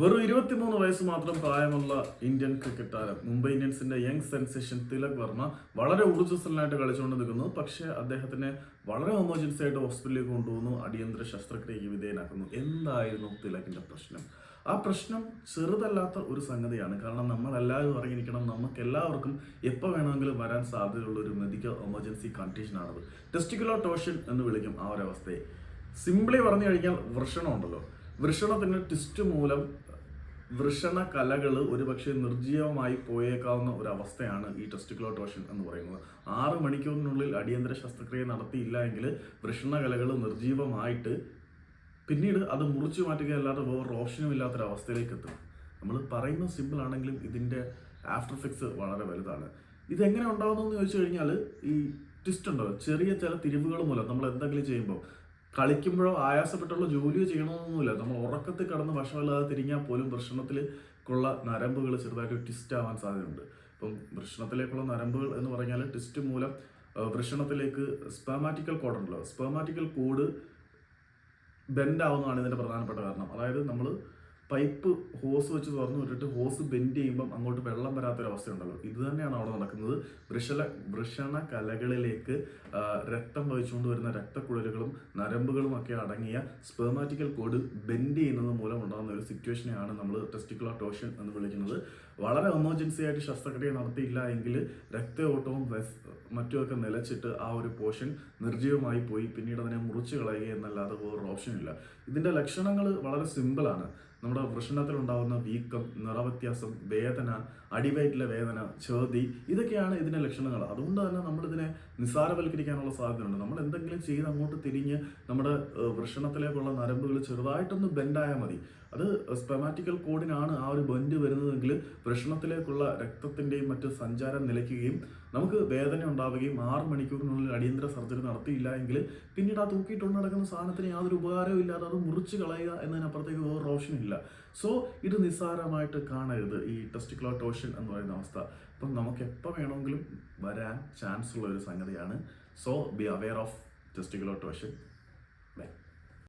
വെറും ഇരുപത്തിമൂന്ന് വയസ്സ് മാത്രം പ്രായമുള്ള ഇന്ത്യൻ ക്രിക്കറ്റ് താരം. മുംബൈ ഇന്ത്യൻസിന്റെ യങ് സെൻസേഷൻ തിലക് വർമ്മ വളരെ ഊർജസ്വലനായിട്ട് കളിച്ചുകൊണ്ട് നിൽക്കുന്നു. പക്ഷേ അദ്ദേഹത്തിനെ വളരെ എമർജൻസി ആയിട്ട് ഹോസ്പിറ്റലിലേക്ക് കൊണ്ടുപോകുന്നു അടിയന്തര ശസ്ത്രക്രിയയ്ക്ക് വിധേയനാക്കുന്നു. എന്തായിരുന്നു തിലകിന്റെ പ്രശ്നം? ആ പ്രശ്നം ചെറുതല്ലാത്ത ഒരു സംഗതിയാണ്. കാരണം നമ്മൾ എല്ലാവരും അറിഞ്ഞിരിക്കണം നമുക്ക് എല്ലാവർക്കും എപ്പോൾ വേണമെങ്കിലും വരാൻ സാധ്യതയുള്ള ഒരു മെഡിക്കൽ എമർജൻസി കണ്ടീഷനാണത് ടെസ്റ്റിക്കുലർ ടോഷൻ എന്ന് വിളിക്കും ആ ഒരു അവസ്ഥയെ സിംപ്ലി പറഞ്ഞു കഴിഞ്ഞാൽ വൃഷണം ഉണ്ടല്ലോ വൃഷണത്തിന് ട്വിസ്റ്റ് മൂലം വൃഷണ കലകൾ ഒരുപക്ഷെ നിർജീവമായി പോയേക്കാവുന്ന ഒരു അവസ്ഥയാണ് ഈ ടെസ്റ്റിക്കുലോട്ടോഷൻ എന്ന് പറയുന്നത്. ആറ് മണിക്കൂറിനുള്ളിൽ അടിയന്തര ശസ്ത്രക്രിയ നടത്തിയില്ല എങ്കിൽ വൃഷണ കലകൾ നിർജീവമായിട്ട് പിന്നീട് അത് മുറിച്ചു മാറ്റുകയല്ലാതെ വേറൊരു ഓപ്ഷനും ഇല്ലാത്തൊരവസ്ഥയിലേക്ക് എത്തും. നമ്മൾ പറയുന്നത് സിമ്പിൾ ആണെങ്കിലും ഇതിന്റെ ആഫ്റ്റർ എഫക്ട്സ് വളരെ വലുതാണ്. ഇതെങ്ങനെ ഉണ്ടാകുന്നു ചോദിച്ചു കഴിഞ്ഞാൽ ഈ ട്വിസ്റ്റ് ഉണ്ടല്ലോ. ചെറിയ ചില തിരിവുകൾ മൂലം നമ്മൾ എന്തെങ്കിലും ചെയ്യുമ്പോൾ കളിക്കുമ്പോഴോ ആയാസപ്പെട്ടുള്ള ജോലിയോ ചെയ്യണമെന്നൊന്നുമില്ല നമ്മൾ ഉറക്കത്തിൽ കടന്ന് ഭക്ഷണമില്ലാതെ തിരിഞ്ഞാൽ പോലും വൃഷണത്തിൽ ഉള്ള നരമ്പുകൾ ചെറുതായിട്ട് ട്വിസ്റ്റ് ആവാൻ സാധ്യതയുണ്ട്. ഇപ്പം വൃഷണത്തിലേക്കുള്ള നരമ്പുകൾ എന്ന് പറഞ്ഞാൽ ട്വിസ്റ്റ് മൂലം ഭക്ഷണത്തിലേക്ക് സ്പെർമാറ്റിക്കൽ കോഡ് ഉണ്ടല്ലോ. സ്പെർമാറ്റിക്കൽ കോഡ് ബെൻഡ് ആവുന്നതാണ് ഇതിന്റെ പ്രധാനപ്പെട്ട കാരണം. അതായത് നമ്മൾ പൈപ്പ് ഹോസ് വെച്ച് തുറന്നു വിട്ടിട്ട് ഹോസ് ബെൻഡ് ചെയ്യുമ്പം അങ്ങോട്ട് വെള്ളം വരാത്തൊരവസ്ഥയുണ്ടല്ലോ. ഇത് തന്നെയാണ് അവിടെ നടക്കുന്നത്. വൃഷല വൃഷണ കലകളിലേക്ക് രക്തം വഹിച്ചുകൊണ്ട് വരുന്ന രക്തക്കുഴലുകളും നരമ്പുകളും ഒക്കെ അടങ്ങിയ സ്പെർമാറ്റിക്കൽ കോഡ് ബെൻഡ് ചെയ്യുന്നത് മൂലം ഉണ്ടാകുന്ന ഒരു സിറ്റുവേഷനെയാണ് നമ്മൾ ടെസ്റ്റിക്കുലർ ടോഷൻ എന്ന് വിളിക്കുന്നത്. വളരെ എമർജൻസി ആയിട്ട് ശസ്ത്രക്രിയ നടത്തിയില്ല എങ്കിൽ രക്തയോട്ടവും മറ്റുമൊക്കെ നിലച്ചിട്ട് ആ ഒരു പോഷൻ നിർജീവമായി പോയി. പിന്നീട് അതിനെ മുറിച്ച് കളയുക എന്നല്ലാതെ വേറൊരു ഓപ്ഷൻ ഇല്ല. ഇതിന്റെ ലക്ഷണങ്ങൾ വളരെ സിമ്പിളാണ് നമ്മുടെ വൃഷണത്തിൽ ഉണ്ടാകുന്ന വീക്കം നിറവ്യത്യാസം വേദന അടിവയറ്റിലെ വേദന ഛർദി ഇതൊക്കെയാണ് ഇതിന്റെ ലക്ഷണങ്ങൾ. അതുകൊണ്ട് തന്നെ നമ്മളിതിനെ നിസ്സാരവൽക്കരിക്കാനുള്ള സാധ്യതയുണ്ട്. നമ്മൾ എന്തെങ്കിലും ചെയ്ത് അങ്ങോട്ട് തിരിഞ്ഞ് നമ്മുടെ വൃഷണത്തിലേക്കുള്ള നരമ്പുകൾ ചെറുതായിട്ടൊന്ന് ബെൻഡായാൽ മതി. അത് സ്പെമാറ്റിക്കൽ കോഡിനാണ് ആ ഒരു ബെൻഡ് വരുന്നതെങ്കിൽ വൃഷണത്തിലേക്കുള്ള രക്തത്തിന്റെയും മറ്റ് സഞ്ചാരം നിലയ്ക്കുകയും നമുക്ക് വേദന ഉണ്ടാവുകയും ആറ് മണിക്കൂറിനുള്ളിൽ അടിയന്തര സർജറി നടത്തിയില്ല എങ്കിൽ പിന്നീട് ആ തൂക്കിയിട്ടുണ്ട് നടക്കുന്ന സാധനത്തിന് യാതൊരു ഉപകാരവും ഇല്ലാതെ അത് മുറിച്ച് കളയുക എന്നതിനപ്പുറത്തേക്ക് വേറൊരു ഓപ്ഷൻ ഇല്ല. സോ ഇത് നിസ്സാരമായിട്ട് കാണരുത് ഈ ടെസ്റ്റിക്കുലർ ടോഷൻ എന്ന് പറയുന്ന അവസ്ഥ. അപ്പം നമുക്ക് എപ്പോൾ വേണമെങ്കിലും വരാൻ ചാൻസ് ഉള്ള ഒരു സംഗതിയാണ്. So be aware of testicular torsion